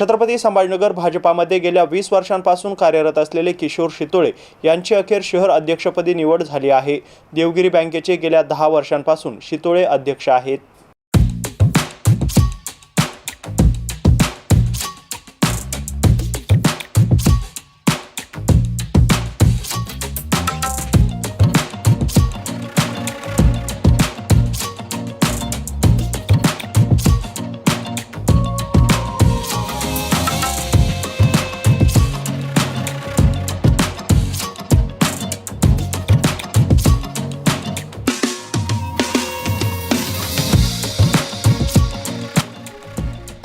छत्रपती संभाजीनगर भाजपामध्ये गेल्या वीस वर्षांपासून कार्यरत असलेले किशोर शितोळे यांची अखेर शहर अध्यक्षपदी निवड झाली आहे. देवगिरी बँकेचे गेल्या दहा वर्षांपासून शितोळे अध्यक्ष आहेत.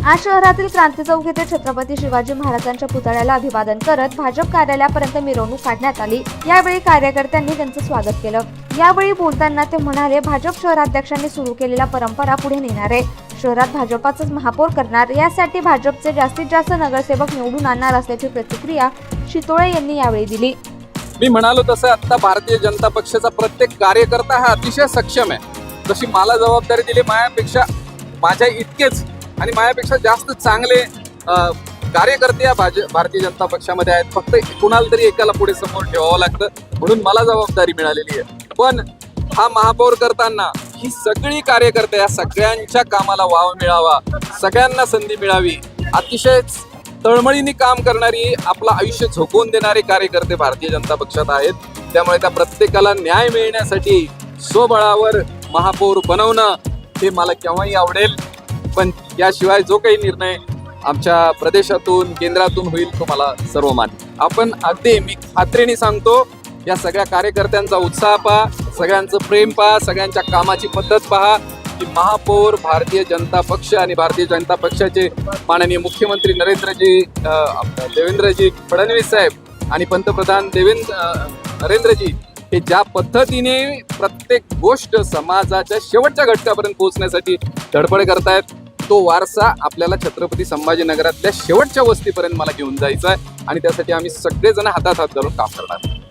आज शहरातील क्रांती चौक येथे छत्रपती शिवाजी महाराजांच्या पुतळ्याला अभिवादन करत भाजप कार्यालयापर्यंत मिरवणूक काढण्यात आली. यावेळी कार्यकर्त्यांनी त्यांचं स्वागत केलं. यावेळी बोलताना ते म्हणाले भाजप शहराध्यक्षांनी सुरू केलेल्या परंपरा पुढे नेणार आहे. शहरात भाजपाचंच महापौर करणार यासाठी भाजपचे जास्तीत जास्त नगरसेवक निवडून आणणार असल्याची प्रतिक्रिया शितोळे यांनी यावेळी दिली. मी म्हणालो तसं आता भारतीय जनता पक्षाचा प्रत्येक कार्यकर्ता हा अतिशय सक्षम आहे. जशी मला जबाबदारी दिली माझ्यापेक्षा माझ्या इतकेच आणि मायापेक्षा जास्त चांगले कार्यकर्ते या भाज भारतीय जनता पक्षामध्ये आहेत. फक्त कुणाला तरी एकाला पुढे समोर ठेवावं लागतं म्हणून मला जबाबदारी मिळालेली आहे. पण हा महापौर करताना ही सगळी कार्यकर्ते या सगळ्यांच्या कामाला वाव मिळावा सगळ्यांना संधी मिळावी अतिशय तळमळीने काम करणारी आपलं आयुष्य झोकून देणारे कार्यकर्ते भारतीय जनता पक्षात आहेत. त्यामुळे त्या प्रत्येकाला न्याय मिळण्यासाठी स्वबळावर महापौर बनवणं हे मला केव्हाही आवडेल. पण याशिवाय जो काही निर्णय आमच्या प्रदेशातून केंद्रातून होईल तो मला सर्व मान्य आपण अगदी मी खात्रीने सांगतो या सगळ्या कार्यकर्त्यांचा उत्साह पहा सगळ्यांचं प्रेम पहा सगळ्यांच्या कामाची पद्धत पहा की महापौर भारतीय जनता पक्ष आणि भारतीय जनता पक्षाचे माननीय मुख्यमंत्री नरेंद्रजी देवेंद्रजी फडणवीस साहेब आणि पंतप्रधान देवेंद्र नरेंद्रजी हे ज्या पद्धतीने प्रत्येक गोष्ट समाजाच्या शेवटच्या घटकापर्यंत पोहोचण्यासाठी धडपड करतायत तो वारसा आपल्याला छत्रपती संभाजीनगरातल्या शेवटच्या वस्तीपर्यंत मला घेऊन जायचा आहे आणि त्यासाठी आम्ही सगळेजण हातात हात घालून काम करणार